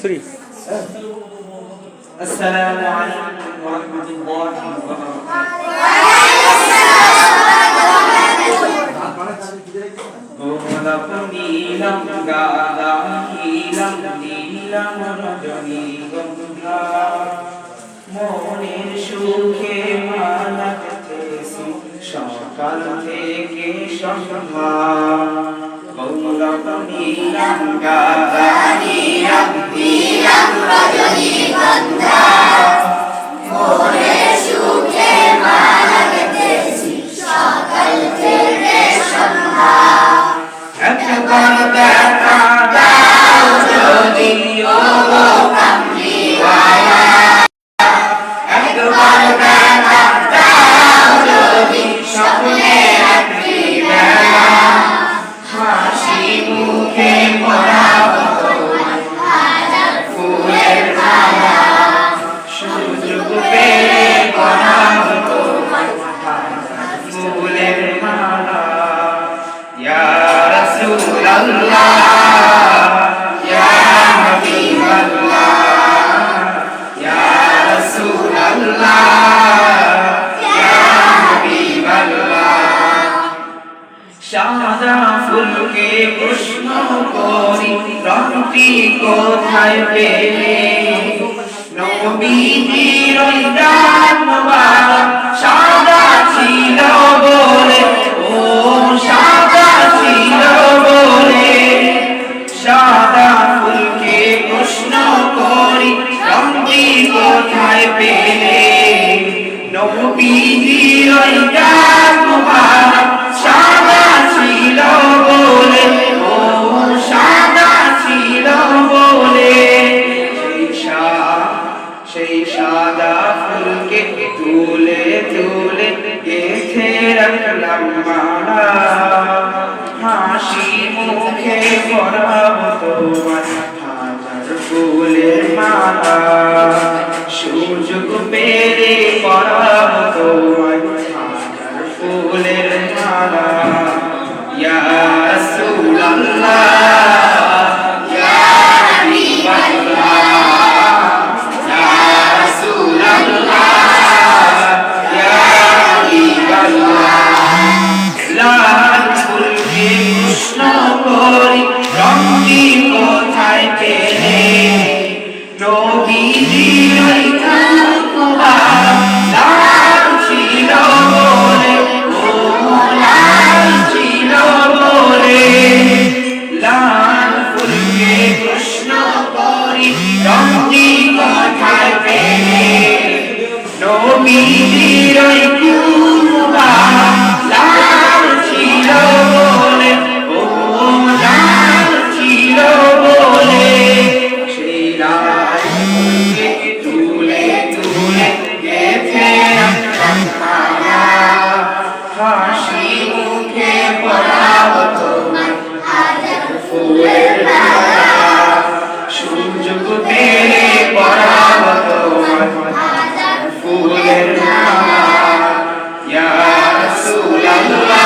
Three আসসালামু আলাইকুম ওয়া রাহমাতুল্লাহি ওয়া বারাকাতুহু গোলাপনীলম গালা নীলম নীলম রজনী গন্ধা মনের সুখে মানাতেছি সকাল থেকে সন্ধ্যা গোলাপনীলম গালা সাদা ফুলকে প্রশ্ন করি রংটি কোথায় পেলে নবীজির ডান মোবারক মোবারক সাদা ফুলকে তুলে তুলে গেথে রাখলাম মালা? গোলাপ ফুলকে উষ্ণ করি রঙটি কোথায় পেলে রবি দিলাই Don't be Allahu